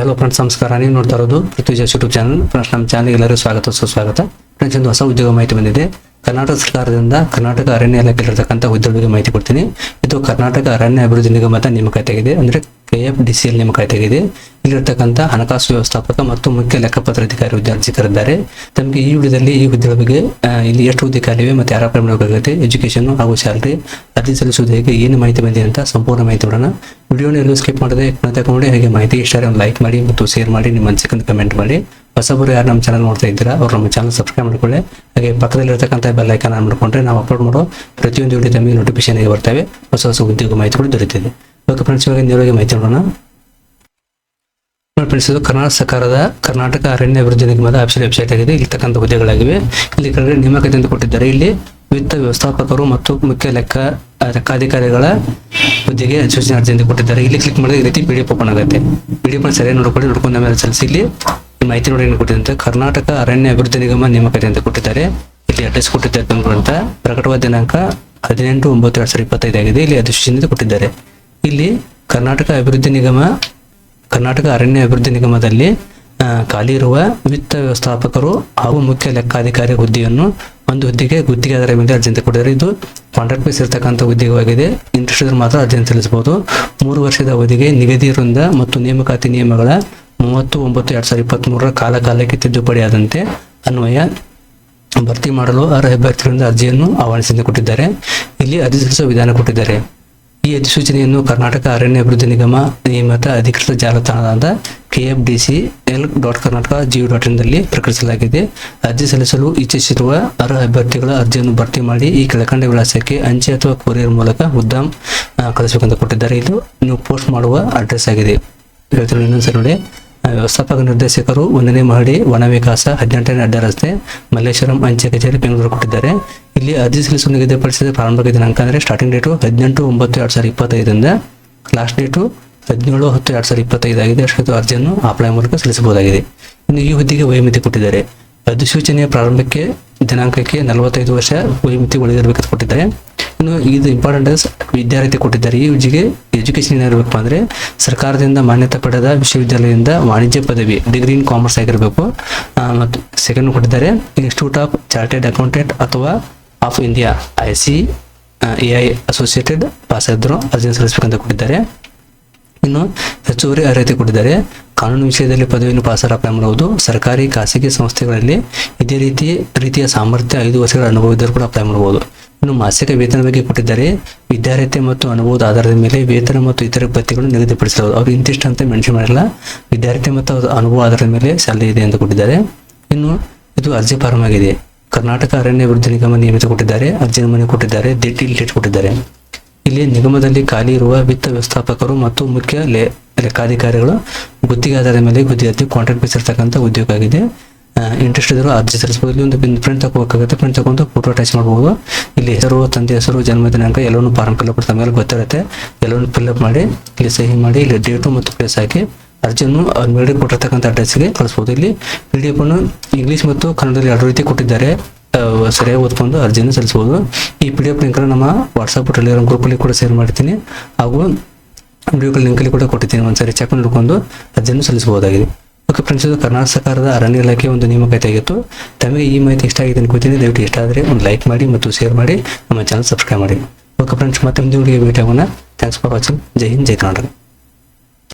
Hello friends ನಮಸ್ಕಾರ. ನೀವು ನೋಡ್ತಾ ಇರೋದು ಪೃಥ್ವಿಜಾಸ್ ಯೂಟ್ಯೂಬ್ ಚಾನಲ್ ಫ್ರೆಂಡ್ಸ್ ನಮ್ಮ ಚಾನಲ್ ಎಲ್ಲರೂ ಸ್ವಾಗತ. ಸುಸ್ವಾಗತ. ಫ್ರೆಂಡ್ಸ್ ಒಂದು ಹೊಸ ಉದ್ಯೋಗ ಮಾಹಿತಿ ಬಂದಿದೆ. ಕರ್ನಾಟಕ ಸರ್ಕಾರದಿಂದ ಕರ್ನಾಟಕ ಅರಣ್ಯ ಇಲಾಖೆಯಲ್ಲಿರ್ತಕ್ಕಂಥ ಬಗ್ಗೆ ಮಾಹಿತಿ ಕೊಡ್ತೀನಿ. ಇದು ಕರ್ನಾಟಕ ಅರಣ್ಯ ಅಭಿವೃದ್ಧಿ ನಿಗಮದ ನೇಮಕಾತಿಯಾಗಿದೆ. ಅಂದರೆ K F D C L ನೇಮಕಾತಿಯಾಗಿದೆ. ಇಲ್ಲಿರ್ತಕ್ಕಂಥ ಹಣಕಾಸು ವ್ಯವಸ್ಥಾಪಕ ಮತ್ತು ಮುಖ್ಯ ಲೆಕ್ಕಪತ್ರ ಅಧಿಕಾರಿ ಹುದ್ದೆ ಅರ್ಜಿ ಕರೆದಿದ್ದಾರೆ ತಮಗೆ ಈ ವಿಡಿಯೋದಲ್ಲಿ ಈ ಹುದ್ದೆಗಳ ಬಗ್ಗೆ ಇಲ್ಲಿ ಎಷ್ಟು ಹುದ್ದೆ ಖಾಲಿವೆ ಮತ್ತು ಯಾರ ಮಾಡಬೇಕಾಗುತ್ತೆ ಎಜುಕೇಶನ್ ಹಾಗೂ ಸ್ಯಾಲ್ರಿ ಅರ್ಜಿ ಸಲ್ಲಿಸುವುದು ಹೇಗೆ, ಏನು ಮಾಹಿತಿ ಬಂದಿದೆ ಅಂತ ಸಂಪೂರ್ಣ ಮಾಹಿತಿ ಕೊಡೋಣ ವಿಡಿಯೋನ ಎಲ್ಲೂ ಸ್ಕಿಪ್ ಮಾಡದೆ ತಗೊಂಡು, ಹಾಗೆ ಮಾಹಿತಿ ಇಷ್ಟ ಲೈಕ್ ಮಾಡಿ ಮತ್ತು ಶೇರ್ ಮಾಡಿ, ನಿಮ್ಮ ಅನ್ಸಿಕೊಂಡು ಕಮೆಂಟ್ ಮಾಡಿ. ಹೊಸಬರು ಯಾರು ನಮ್ಮ ಚಾನಲ್ ನೋಡ್ತಾ ಇದ್ದೀರಾ, ಅವ್ರು ನಮ್ಮ ಚಾನಲ್ ಸಬ್ಸ್ಕ್ರೈಬ್ ಮಾಡ್ಕೊಳ್ಳಿ. ಹಾಗೆ ಪಕ್ಕದಲ್ಲಿರ್ತಕ್ಕಂಥ ಬೆಲ್ ಐಕಾನ್ ಆನ್ ಮಾಡ್ಕೊಂಡ್ರೆ ನಾವು ಅಪ್ಲೋಡ್ ಮಾಡೋ ಪ್ರತಿಯೊಂದು ವಿಡಿಯೋ ತಮಗೆ ನೋಟಿಫಿಕೇಶನ್ ಬರ್ತವೆ. ಹೊಸ ಹೊಸ ಉದ್ಯೋಗ ಮಾಹಿತಿಗಳು ದೊರೆತಿದೆ ಓಕೆ ಫ್ರೆಂಡ್ಸ್ ಇವಾಗ ನೇರವಾಗಿ ಮಾಹಿತಿ ನೋಡೋಣ. ಫ್ರೆಂಡ್ಸ್ ಇದು ಕರ್ನಾಟಕ ಸರ್ಕಾರದ ಕರ್ನಾಟಕ ಅರಣ್ಯ ಅಭಿವೃದ್ಧಿ ನಿಗಮದ ವೆಬ್ಸೈಟ್ ಆಗಿದೆ. ಇರ್ತಕ್ಕಂಥ ಹುದ್ದೆಗಳಾಗಿವೆ. ಇಲ್ಲಿ ಕೆಳಗಡೆ ನೇಮಕಾತಿ ಅಂತ ಕೊಟ್ಟಿದ್ದಾರೆ. ಇಲ್ಲಿ ವಿತ್ತ ವ್ಯವಸ್ಥಾಪಕರು ಮತ್ತು ಮುಖ್ಯ ಲೆಕ್ಕ ಲೆಕ್ಕಾಧಿಕಾರಿಗಳ ಹುದ್ದೆಗೆ ಸೂಚನೆ ಅರ್ಜಿ ಅಂತ ಕೊಟ್ಟಿದ್ದಾರೆ. ಇಲ್ಲಿ ಕ್ಲಿಕ್ ಮಾಡಿದ್ರೆ ಈ ರೀತಿ ಪಿ ಡಿ ಎಫ್ ಓಪನ್ ಆಗುತ್ತೆ. ಪಿ ಡಿ ಎಫ್ ಸರಿಯಾಗಿ ನೋಡ್ಕೊಂಡು ನೋಡ್ಕೊಂಡ ಮೇಲೆ ಸಲ್ಲಿಸಿ ಇಲ್ಲಿ ಮಾಹಿತಿ ನೋಡಿ ಏನು ಕರ್ನಾಟಕ ಅರಣ್ಯ ಅಭಿವೃದ್ಧಿ ನಿಗಮ ನೇಮಕಾತಿ ಅಂತ ಕೊಟ್ಟಿದ್ದಾರೆ. ಇಲ್ಲಿ ಅಡ್ರೆಸ್ ಕೊಟ್ಟಿದ್ದಾರೆ ಅಂತ. ಪ್ರಕಟವಾದ ದಿನಾಂಕ ಹದಿನೆಂಟು ಒಂಬತ್ತು ಎರಡ್ ಸಾವಿರದ ಇಪ್ಪತ್ತೈದು ಆಗಿದೆ. ಇಲ್ಲಿ ಅಧಿಸೂಚನೆ ಕೊಟ್ಟಿದ್ದಾರೆ. ಇಲ್ಲಿ ಕರ್ನಾಟಕ ಅಭಿವೃದ್ಧಿ ನಿಗಮ, ಕರ್ನಾಟಕ ಅರಣ್ಯ ಅಭಿವೃದ್ಧಿ ನಿಗಮದಲ್ಲಿ ಖಾಲಿ ಇರುವ ವಿತ್ತ ವ್ಯವಸ್ಥಾಪಕರು ಹಾಗೂ ಮುಖ್ಯ ಲೆಕ್ಕಾಧಿಕಾರಿ ಹುದ್ದೆಯನ್ನು ಒಂದು ಹುದ್ದೆಗೆ ಗುತ್ತಿಗೆದಾರ ಮೇಲೆ ಅರ್ಜಿ ಕೊಟ್ಟಿದ್ದಾರೆ. ಇದು ಕಾಂಟ್ರಾಕ್ಟ್ ಬೇಸ್ ಇರತಕ್ಕಂಥ ಉದ್ಯೋಗವಾಗಿದೆ ಇಂಟ್ರೆಸ್ಟ್ ಮಾತ್ರ ಅರ್ಜಿ ಸಲ್ಲಿಸಬಹುದು ಮೂರು ವರ್ಷದ ಅವಧಿಗೆ ನಿಗದಿ ವೃಂದ ಮತ್ತು ನೇಮಕಾತಿ ನಿಯಮಗಳ ಮೂವತ್ತು ಒಂಬತ್ತು ಎರಡು ಸಾವಿರದ ಇಪ್ಪತ್ತ್ ಮೂರರ ಕಾಲ ಕಾಲಕ್ಕೆ ತಿದ್ದುಪಡಿಯಾದಂತೆ ಅನ್ವಯ ಭರ್ತಿ ಮಾಡಲು ಅರ್ಹ ಅಭ್ಯರ್ಥಿಗಳಿಂದ ಅರ್ಜಿಯನ್ನು ಆಹ್ವಾನಿಸಿದ ಕೊಟ್ಟಿದ್ದಾರೆ. ಇಲ್ಲಿ ಅರ್ಜಿ ಸಲ್ಲಿಸುವ ವಿಧಾನ ಕೊಟ್ಟಿದ್ದಾರೆ. ಈ ಅಧಿಸೂಚನೆಯನ್ನು ಕರ್ನಾಟಕ ಅರಣ್ಯ ಅಭಿವೃದ್ಧಿ ನಿಗಮ ನಿಯಮಿತ ಅಧಿಕೃತ ಜಾಲತಾಣದ K F D C, L dot Karnataka gov dot ಇನ್ನಲ್ಲಿ ಪ್ರಕಟಿಸಲಾಗಿದೆ. ಅರ್ಜಿ ಸಲ್ಲಿಸಲು ಇಚ್ಛಿಸಿರುವ ಅರ್ಹ ಅಭ್ಯರ್ಥಿಗಳ ಅರ್ಜಿಯನ್ನು ಭರ್ತಿ ಮಾಡಿ ಈ ಕೆಳಕಂಡ ವಿಳಾಸಕ್ಕೆ ಅಂಚೆ ಅಥವಾ ಕೊರಿಯರ್ ಮೂಲಕ ಉದ್ದಾಮ್ ಕಳಿಸಬೇಕೆಂದು ಕೊಟ್ಟಿದ್ದಾರೆ. ಇದು ನೀವು ಪೋಸ್ಟ್ ಮಾಡುವ ಅಡ್ರೆಸ್ ಆಗಿದೆ. ಹೇಳ್ತೀನಿ ಇನ್ನೊಂದ್ಸರಿ ನೋಡಿ. ವ್ಯವಸ್ಥಾಪಕ ನಿರ್ದೇಶಕರು ಒಂದನೇ ಮಹಡಿ ವನ ವಿಕಾಸ ಹದಿನೆಂಟನೇ ಅಡ್ಡ ರಸ್ತೆ ಮಲ್ಲೇಶ್ವರಂ ಅಂಚೆ ಕಚೇರಿ ಬೆಂಗಳೂರು ಕೊಟ್ಟಿದ್ದಾರೆ. ಇಲ್ಲಿ ಅರ್ಜಿ ಸಲ್ಲಿಸಲು ನಿಗದಿಪಡಿಸಿದ ಪ್ರಾರಂಭಿಕ ದಿನಾಂಕ ಅಂದರೆ ಸ್ಟಾರ್ಟಿಂಗ್ ಡೇಟು ಹದಿನೆಂಟು ಒಂಬತ್ತು ಎರಡು ಸಾವಿರದ ಇಪ್ಪತ್ತೈದರಿಂದ ಲಾಸ್ಟ್ ಡೇಟು ಹದಿನೇಳು ಹತ್ತು ಎರಡು ಸಾವಿರದ ಇಪ್ಪತ್ತೈದಾಗಿದೆ ಅಷ್ಟು ಅರ್ಜಿಯನ್ನು ಅಪ್ಲೈ ಮೂಲಕ ಸಲ್ಲಿಸಬಹುದಾಗಿದೆ. ಇನ್ನು ಈ ಹುದ್ದೆಗೆ ವಯೋಮಿತಿ ಕೊಟ್ಟಿದ್ದಾರೆ. ಅಧಿಸೂಚನೆಯ ಪ್ರಾರಂಭಕ್ಕೆ ದಿನಾಂಕಕ್ಕೆ ನಲವತ್ತೈದು ವರ್ಷ ವಯೋಮಿತಿ ಒಳಗಿರಬೇಕು ಕೊಟ್ಟಿದ್ದಾರೆ. ಇನ್ನು ಇದು ಇಂಪಾರ್ಟೆಂಟ್ ವಿದ್ಯಾರ್ಥಿ ಕೊಟ್ಟಿದ್ದಾರೆ. ಈ ಯುಜಿಗೆ ಎಜುಕೇಶನ್ ಏನಿರಬೇಕು ಅಂದ್ರೆ ಸರ್ಕಾರದಿಂದ ಮಾನ್ಯತೆ ಪಡೆದ ವಿಶ್ವವಿದ್ಯಾಲಯದಿಂದ ವಾಣಿಜ್ಯ ಪದವಿ ಡಿಗ್ರಿ ಇನ್ ಕಾಮರ್ಸ್ ಆಗಿರಬೇಕು. ಮತ್ತು ಸೆಕೆಂಡ್ ಕೊಟ್ಟಿದ್ದಾರೆ. ಇನ್ಸ್ಟಿಟ್ಯೂಟ್ ಆಫ್ ಚಾರ್ಟೆಡ್ ಅಕೌಂಟೆಂಟ್ ಅಥವಾ of India I C A I associated pass ಆಗಿದ್ರು ಅರ್ಜಿ ಸಲ್ಲಿಸಬೇಕಂತ ಕೊಟ್ಟಿದ್ದಾರೆ. ಇನ್ನು ಹೆಚ್ಚುವರಿ ಅರ್ಹತೆ ಕೊಟ್ಟಿದ್ದಾರೆ. ಕಾನೂನು ವಿಷಯದಲ್ಲಿ ಪದವಿಯನ್ನು ಪಾಸರ ಮಾಡುವುದು ಸರ್ಕಾರಿ, ಖಾಸಗಿ ಸಂಸ್ಥೆಗಳಲ್ಲಿ ಇದೇ ರೀತಿ ರೀತಿಯ ಸಾಮರ್ಥ್ಯ ಐದು ವರ್ಷಗಳ ಅನುಭವ ಇದ್ದರೂ ಕೂಡ ಅಪ್ಲೈ ಮಾಡಬಹುದು ಇನ್ನು ಮಾಸಿಕ ವೇತನ ಬಗ್ಗೆ ಕೊಟ್ಟಿದ್ದಾರೆ. ವಿದ್ಯಾರ್ಹತೆ ಮತ್ತು ಅನುಭವದ ಆಧಾರದ ಮೇಲೆ ವೇತನ ಮತ್ತು ಇತರ ಭತ್ಯೆಗಳನ್ನು ನಿಗದಿಪಡಿಸಬಹುದು ಅವರು ಇಂತಿಷ್ಟು ಅಂತ ಮೆನ್ಷನ್ ಮಾಡಿಲ್ಲ. ವಿದ್ಯಾರ್ಥಿ ಮತ್ತು ಅನುಭವ ಆಧಾರದ ಮೇಲೆ ಸ್ಯಾಲರಿ ಇದೆ ಅಂತ ಕೊಟ್ಟಿದ್ದಾರೆ. ಇನ್ನು ಇದು ಅರ್ಜಿ ಫಾರಂ ಆಗಿದೆ. ಕರ್ನಾಟಕ ಅರಣ್ಯ ಅಭಿವೃದ್ಧಿ ನಿಗಮ ನಿಯಮಿತ ಕೊಟ್ಟಿದ್ದಾರೆ. ಅರ್ಜಿ ನಮೂನೆ ಕೊಟ್ಟಿದ್ದಾರೆ. ದಿಟ್ಟಿ ಡೇಟ್ ಕೊಟ್ಟಿದ್ದಾರೆ. ಇಲ್ಲಿ ನಿಗಮದಲ್ಲಿ ಖಾಲಿ ಇರುವ ವಿತ್ತ ವ್ಯವಸ್ಥಾಪಕರು ಮತ್ತು ಮುಖ್ಯ ಲೆ, ಲೆಕ್ಕಾಧಿಕಾರಿಗಳು ಗುತ್ತಿಗೆ ಆಧಾರದ ಮೇಲೆ ಗುತ್ತಿಗೆ ಕಾಂಟ್ರಾಕ್ಟ್ ಬೇಸ್ ಉದ್ಯೋಗ ಆಗಿದೆ. ಇಂಟ್ರೆಸ್ಟ್ ಇದ್ರು ಅರ್ಜಿ ಸಲ್ಲಿಸಬಹುದು. ಇಲ್ಲಿ ಒಂದು ಪ್ರಿಂಟ್ ತಗೋಬೇಕಾಗುತ್ತೆ. ಪ್ರಿಂಟ್ ತಗೊಂಡು ಫೋಟೋ ಅಟ್ಯಾಚ್ ಮಾಡಬಹುದು ಇಲ್ಲಿ ಹೆಸರು, ತಂದೆ ಹೆಸರು, ಜನ್ಮ ದಿನಾಂಕ ಎಲ್ಲವನ್ನು ಫಾರ್ಮ್ ಫಿಲ್ಅಪ್ ತಮಗೆ ಗೊತ್ತಿರುತ್ತೆ. ಎಲ್ಲವನ್ನು ಫಿಲ್ಅಪ್ ಮಾಡಿ, ಇಲ್ಲಿ ಸಹಿ ಮಾಡಿ, ಇಲ್ಲಿ ಡೇಟು ಮತ್ತು ಪ್ಲೇಸ್ ಹಾಕಿ ಅರ್ಜಿಯನ್ನು ಮೇಲೆ ಕೊಟ್ಟಿರ್ತಕ್ಕಂಥ ಅಡ್ರೆಸ್ಗೆ ಕಳಿಸ್ಬೋದು. ಇಲ್ಲಿ ಪಿ ಡಿ ಎಫ್ ಅನ್ನು ಇಂಗ್ಲಿಷ್ ಮತ್ತು ಕನ್ನಡದಲ್ಲಿ ಎರಡು ರೀತಿ ಕೊಟ್ಟಿದ್ದಾರೆ. ಸರಿಯಾಗಿ ಓದ್ಕೊಂಡು ಅರ್ಜಿನ ಸಲ್ಲಿಸಬಹುದು ಈ ಪಿ ಡಿ ಎಫ್ ಲಿಂಕ್ ನಮ್ಮ ವಾಟ್ಸಪ್ ಟೆಲಿಗ್ರಾಮ್ ಗ್ರೂಪಲ್ಲಿ ಕೂಡ ಶೇರ್ ಮಾಡ್ತೀನಿ. ಹಾಗೂ ವಿಡಿಯೋಗಳ ಲಿಂಕಲ್ಲಿ ಕೂಡ ಕೊಟ್ಟಿದ್ದೀನಿ. ಒಂದ್ಸರಿ ಚೆಕ್ ಮಾಡಿಕೊಂಡು ಅರ್ಜಿಯನ್ನು ಸಲ್ಲಿಸಬಹುದಾಗಿದೆ. ಓಕೆ ಫ್ರೆಂಡ್ಸ್ ಇದು ಕರ್ನಾಟಕ ಸರ್ಕಾರದ ಅರಣ್ಯ ಇಲಾಖೆ ಒಂದು ನೇಮಕಾತಿ ಆಗಿತ್ತು. ತಮಗೆ ಈ ಮಾಹಿತಿ ಇಷ್ಟ ಆಗಿದೆ ಅನ್ಕೋತೀನಿ ದಯವಿಟ್ಟು ಇಷ್ಟ ಆದರೆ ಒಂದು ಲೈಕ್ ಮಾಡಿ ಮತ್ತು ಶೇರ್ ಮಾಡಿ. ನಮ್ಮ ಚಾನಲ್ ಸಬ್ಸ್ಕ್ರೈಬ್ ಮಾಡಿ. ಓಕೆ ಫ್ರೆಂಡ್ಸ್ ಮತ್ತೆ ಮುಂದಿನ ಭೇಟಿ ಆಗೋಣ. Thanks for watching Jai Hind Jai Karnataka